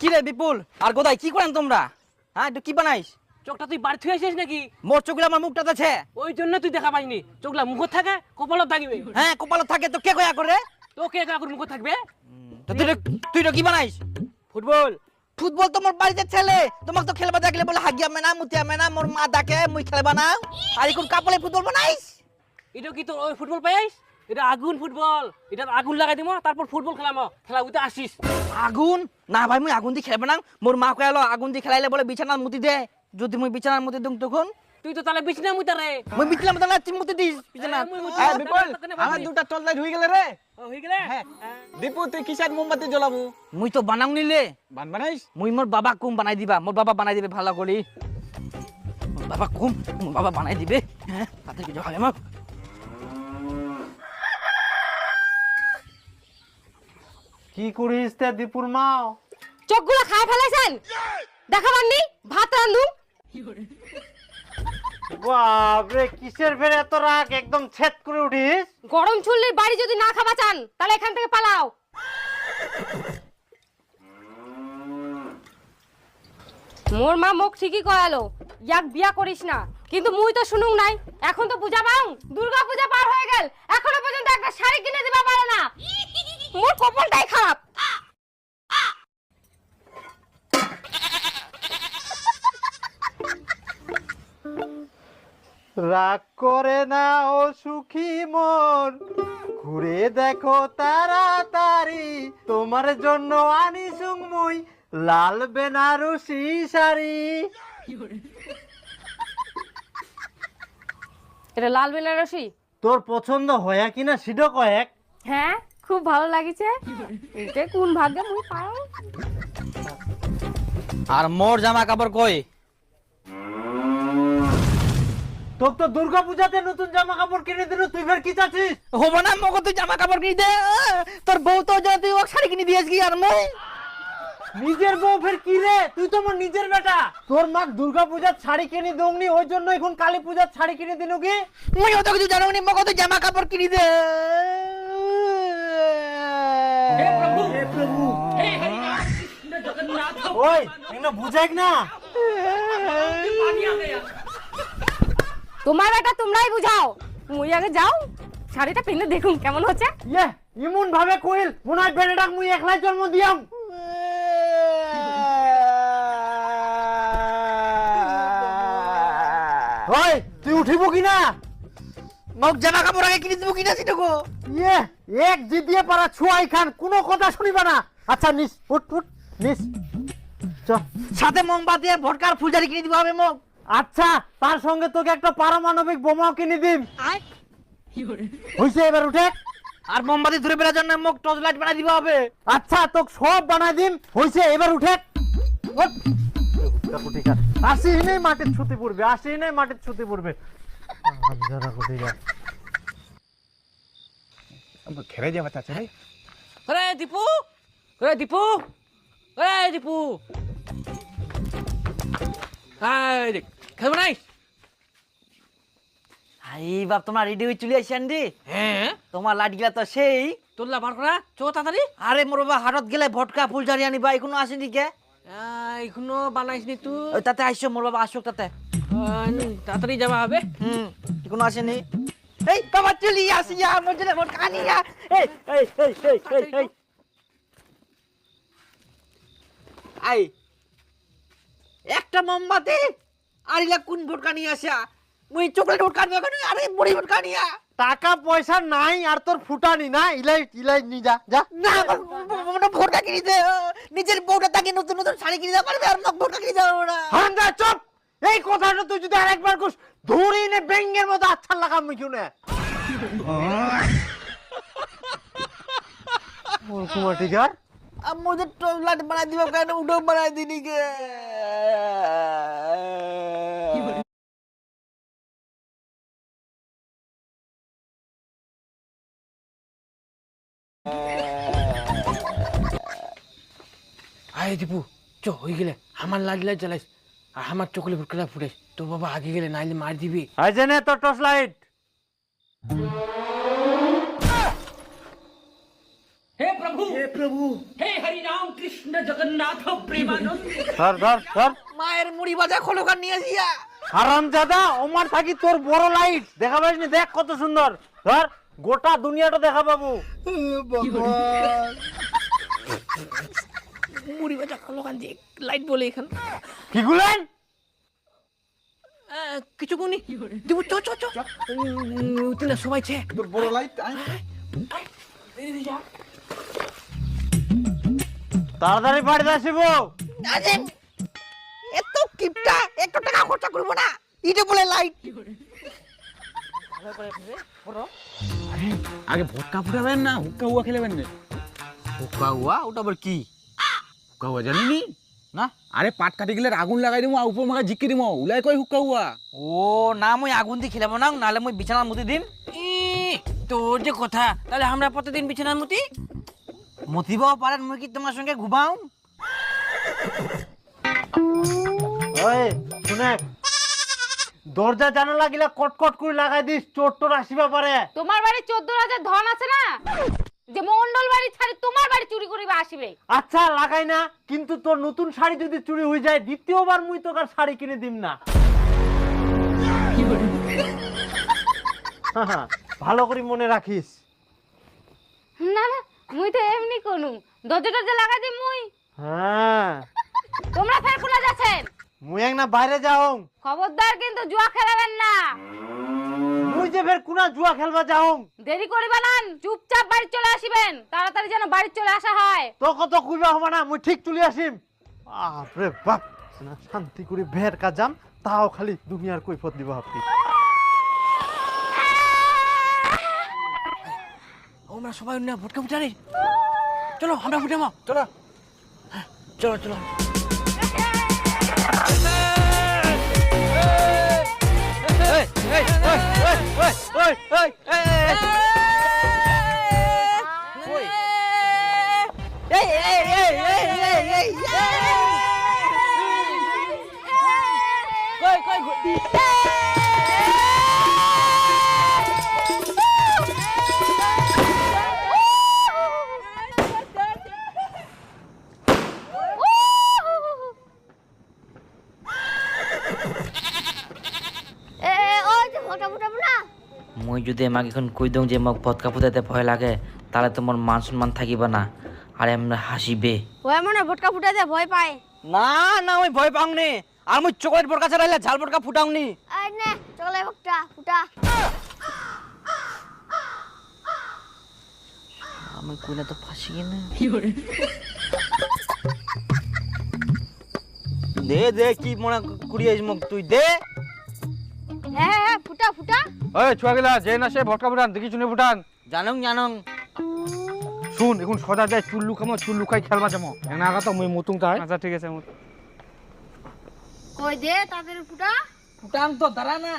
কি রে বিপুল আর গোদাই কি করেন তোমরা? হ্যাঁ একটু কি বানাইস? চোখটা তুই বাড়ি থেকে আসিস নাকি? মোর চোখগুলো আমার মুখটাতে আছে ওই জন্য তুই দেখা পাইনি। চোখলা মুখত থাকে কপালত থাকিবে হ্যাঁ কপালত থাকে তো কে কয়া করে? তোকে কাকুর মুখত থাকবে? তুই তুই কি বানাইস? ফুটবল। ফুটবল তো মোর বাড়িতে ছেলে। তোমাকে তো খেলবা দেখলে বলে হাগিয়া মেনা মুতিয়া মেনা মোর মা ডাকে মুই খেলবা না। আর এখন কাপলে ফুটবল বানাইস? এটা কি তোর ওই ফুটবল পাইস এটা আগুন ফুটবল। এটা আগুন লাগাই দিব তারপর ফুটবল খেলাম খেলা উঠে আসিস। আগুন? না ভাই মুই আগুন দিয়ে খেলবা না মোর মা কয়ালো আগুন দিয়ে খেলাইলে বলে বিছানার মুতি দে। যদি মুই বিছানার মুতি দিম তখন? তুই তো তাহলে বিছনা মুইতারে মুই বিছানার মতো না চিমুতি দিস বিছানা। হ্যাঁ বিপুল আমার দুটা লাইট হয়ে গেলে রে ও, হয়ে গেলে? হ্যাঁ দীপু তুই কিসের মোমবাতি জ্বলাবো? মুই তো বানাও নিলে। বান বানাইস মুই মোর বাবা কুম বানাই দিবা। মোর বাবা বানাই দিবে ভালো করি বাবা কুম মোর বাবা বানাই দিবে। হ্যাঁ তাতে কিছু হয় আমার কি করিস তে দীপুর মা? চোখগুলো খায় ফেলাইছেন? দেখাবার নি ভাত রান্ধু বাপরে কিসের ফের এত রাগ? একদম ছেদ করে উঠিস? গরম চুল্লির বাড়ি যদি না খাবা চান তাহলে এখান থেকে পালাও। মোর মা মুখ ঠিকই কয়ালো ইয়াক বিয়া করিস না। কিন্তু মুই তো শুনুক নাই। এখন তো পূজা পাও? দুর্গা পূজা পার হয়ে গেল। এখনও পর্যন্ত একটা শাড়ি কিনে দিবা পারে না। মোর কপালটাই খারাপ। রাগ করে না ও সুখী মন ঘুরে দেখো তাড়াতাড়ি তোমার জন্য আনি মুই লাল বেনারসি শাড়ি। এটা লাল বেনারসি? তোর পছন্দ হয় কিনা সেটা কয়েক। হ্যাঁ? খুব ভালো লাগিছে। এটা কোন ভাগ্যে মুই পাও আর মোর জামা কাপড় কই? তোর তো দুর্গা পূজাতে নতুন জামা কাপড় কিনে দিল তুই ফের কি চাচ্ছিস? হব না মগো তুই জামা কাপড় কিনে দে। তোর বউ তো যা তুই ওক শাড়ি কিনে দিয়েছ কি আর মই? নিজের বউ ফের কি রে? তুই তো আমার নিজের বেটা। তোর মা দুর্গা পূজার শাড়ি কিনে দৌনি ওই জন্য এখন কালী পূজার শাড়ি কিনে দিনু কি? মই অত কিছু জানো নি মগো তুই জামা কাপড় কিনে দে। ওই এগুলো বুঝাইক না। তোমার বেটা তোমরাই বুঝাও। মুই আগে যাও শাড়িটা পিনে দেখুন কেমন হচ্ছে। ইয়ে ইমন ভাবে কইল মনে হয় বেটাটাক মুই একলাই জন্ম দিয়াম। ওই তুই উঠিব কি না মগ জামা কাপড় আগে কিনে দেবো কিনা সেটা গো ইয়ে এক জিদিয়ে পারা ছুয়াই খান কোনো কথা শুনিবা না। আচ্ছা নিস উঠ উঠ নিস। চ। সাথে মোমবাতি আর ভটকার ফুলজারি কিনে দিব হবে মগ। আচ্ছা তার সঙ্গে তোকে একটা পারমাণবিক বোমাও কিনে দিম। হইছে এবার উঠে। আর মোমবাতি ধরে বেড়ার জন্য মগ টর্চ লাইট বানাই দিব হবে। আচ্ছা তোকে সব বানাই দিম। হইছে এবার উঠে। ওঠ। আসি নেই মাটির ছুটি পড়বে আসি নেই মাটির ছুটি পড়বে। খেলে যাওয়া চাচ্ছে রে ওরে দীপু ওরে দীপু ওরে দীপু খেলব নাই আই বাপ তোমার রেডি হয়ে চলে আসছেন রে হ্যাঁ তোমার লাইট গিলা তো সেই তোল্লা বার করা চো তাড়াতাড়ি আরে মোর বাবা হাটত গেলে ভটকা ফুলজারি আনিবা এখনও আসেনি কে এখনও বানাইস নি তুই তাতে আইসো মোর বাবা আসুক তাতে তাড়াতাড়ি যাবা হবে। হুম এখনও আসেনি। এই বাবা চলি আসিয়া জন্য আনিয়া এই এই এই এই এই এই। আই একটা মোমবাতি আর ইলা কোন ভটকা নিয়ে আসা মুই চকলেট ভটকা নিয়ে কেন? আরে বড়ি ভটকা নিয়া টাকা পয়সা নাই আর তোর ফুটানি না। ইলাই ইলাই নি যা যা। না আমার ভটকা কিনে দে নিজের বউটা তাকে নতুন নতুন শাড়ি কিনে দিতে পারবে আর মোক ভটকা কিনে দেবো না। হান্দা চুপ! এই কথাটা তুই যদি আরেকবার কুস ধরি নে ব্যাঙ্গের মতো আচ্ছা লাগাম মিখু না। কুমার টিচার। আম্মু যে টলাট বানাই দিব কেন? উঠো বানাই দিনি গে আয় দীপু চ হয়ে গেলে। আমার লাগলে চালাইস আর আমার চকলে ফুটকলা ফুটাইস তোর বাবা আগে গেলে নাইলে মার দিবি। আই জেনে তোর টর্চ লাইট। ধর ধর ধর। মায়ের মুড়ি বাজা খোলকার নিয়ে আসিয়া। হারাম ওমার থাকি তোর বড় লাইট। দেখা পাইনি দেখ কত সুন্দর। ধর গোটা দুনিয়াটা দেখা পাবো। মুড়ি বাজা খোলকান দিয়ে লাইট বলে এখান। কি গুলেন? কিছু কোনি দিবু চ চ চ। তিনা সবাই ছে বড় লাইট তাড়াতাড়ি বাড়িতে আসিব আজিম এত কিপটা একটু টাকা খরচা করব না। ইটে বলে লাইট। আগে ভটকা ফুটাবেন না হুক্কা হুয়া খেলেবেন না। হুকা হুয়া? ওটা আবার কি? হুক্কা হুয়া জানিনি? না। আরে পাট কাটি গেলে আগুন লাগাই দিমু আর উপর মাখা ঝিকি দিমু উলাই কই হুক্কা হুয়া? ও না মই আগুন দি খেলাবো না নাহলে মই বিছানার মুতি দিম। ই, তোর যে কথা তাহলে আমরা প্রতিদিন বিছানার মুতি? মতিবাও পারেন মুই কি তোমার সঙ্গে ঘুমাও? ওই শুনে। দরজা জানালা গিলা কটকট করে লাগাই দিস চোর টোর আসিবা পারে। তোমার বাড়ি চোদ্দ রাজার ধন আছে না? যে মন্ডল বাড়ি ছাড়ি তোমার বাড়ি চুরি করিবা আসিবে। আচ্ছা লাগাই না। কিন্তু তোর নতুন শাড়ি যদি চুরি হয়ে যায় দ্বিতীয়বার মুই তোর শাড়ি কিনে দিম না। ভালো করে মনে রাখিস। না না মুই তো এমনি কোনু। দরজা টরজা লাগাই দিই মুই। হ্যাঁ। তোমরা ফের কোনা যাচ্ছেন? মুই এক না বাইরে যাও। খবরদার কিন্তু জুয়া খেলাবেন না। মুই যে ফের কুনা জুয়া খেলবা যাও দেরি করিবা না চুপচাপ বাড়ি চলে আসিবেন। তাড়াতাড়ি যেন বাড়ি চলে আসা হয়। তো কত কইবা হবে না মুই ঠিক চলে আসিম। বাপরে বাপ না শান্তি করে ভের কাজাম তাও খালি দুনিয়ার কৈফত দিব আপনি আমরা সবাই না ভটকা ফুটারে চলো আমরা ফুটাবো চলো। চলো চলো। যদি আমাক এখন কই দઉં যে মোক ভটকা ফুটাইতে ভয় লাগে তাহলে তোমার মান সম্মান থাকিব না। আর এমনি হাসিবে। ওই মনে ভটকা ফুটাতে ভয় পায়? না না আমি ভয় পাও নি। আর মই চকলেট বড়কা ছাড়াইলে ঝাল বড়কা ফুটাও নি। আই নে চলে ভটকা ফুটা। আমি কইলে তো ফাঁসি না দে দে কি মনে কুড়িয়ে মোক তুই দে। হ্যাঁ হ্যাঁ ফুটা ফুটা। ওই ছুয়া গেলা যে না সে ভটকা ফুটান দেখি শুনে ফুটান জানং জানং। শুন এখন সদা যায় চুল লুকামো চুল লুকাই খেলবা যাব এনা আগা তো মুই মুতুং তাই। আচ্ছা ঠিক আছে কই দে তাদের ফুটা? ফুটাং তো দাঁড়া না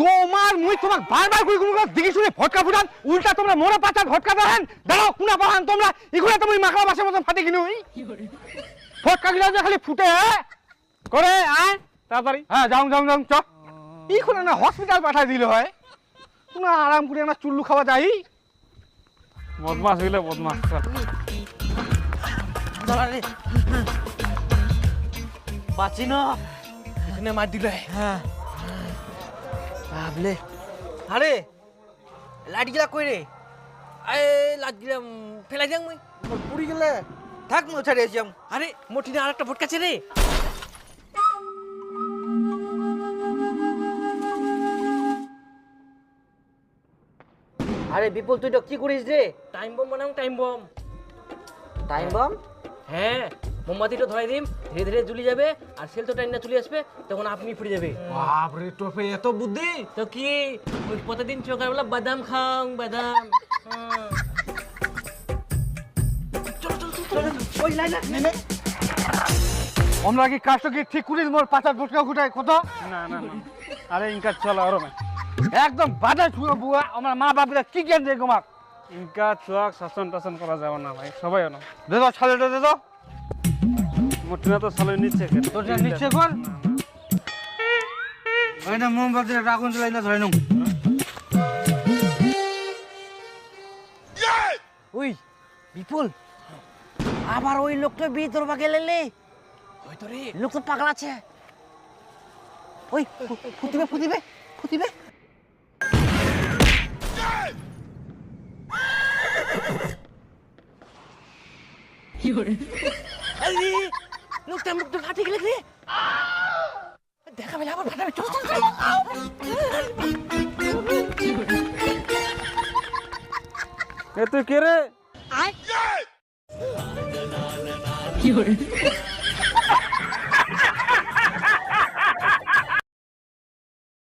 তোমার মুই তোমাক বারবার কই কোন দেখি শুনে ভটকা ফুটান উল্টা তোমরা মোরা পাতা ভটকা দেন দাঁড়াও কুনা পাহান তোমরা। ইগুলা তুমি মাকড়া বাসের মতন ফাটি কিনু। ভটকা গিলা যে খালি ফুটে? করে আয় তাড়াতাড়ি। হ্যাঁ যাও যাও যাও চ। ইখুনে না হসপিটাল পাঠাই দিলে হয়। কোনা আরাম করে না চুল্লু খাওয়া যাই বদমাস হইলে বদমাস বাঁচি না। এখানে মার দিলে। হ্যাঁ। ভাবলে আরে লাইট গিলা কই রে? আরে লাগ দিলাম ফেলাই দিলাম মুই। পুরি গেলে। থাক মই ছাড়ে যাম আরে মোটিনে আরেকটা ভটকাছে রে। আরে বিপুল তুই তো কি করিস রে? টাইম বম বানাও টাইম বম টাইম বম হ্যাঁ। মোমবাতিটা ধরাই দিম ধীরে ধীরে জ্বলি যাবে আর সেল তো টাইম না চলে আসবে তখন আপনি ফুটে যাবে। বাপরে টোপে এত বুদ্ধি? তো কি? ওই প্রতিদিন সকালবেলা বাদাম খাও বাদাম। ওই লাই না আমরা কি কাজটা কি ঠিক করিস? মোর পাতা ফুটাই কত? না না না। আরে ইনকা চলো আরও একদম ছুঁয়ে বুয়া আমার মা বাপরা কি জ্ঞান দেয় গোমাক ইনকা চুয়াক শাসন টাসন করা যাবে না ভাই। সবাই না দে দাও ছালেটা তো তোর নিচ্ছে কর ওই না মোমবাতি আগুন জ্বালাই না ধরে ওই বিপুল আবার ওই লোকটা বিয়ে তোর বাগে লেলে হয়তো রে লোক তো পাগল আছে। ওই ফুটিবে ফুটিবে ফুটিবে আরে লোকটা মুখটা ফাটে গেলে রে দেখা পেলে আবার ফাটাবে চল চল চল। এ তুই কে রে? কি করে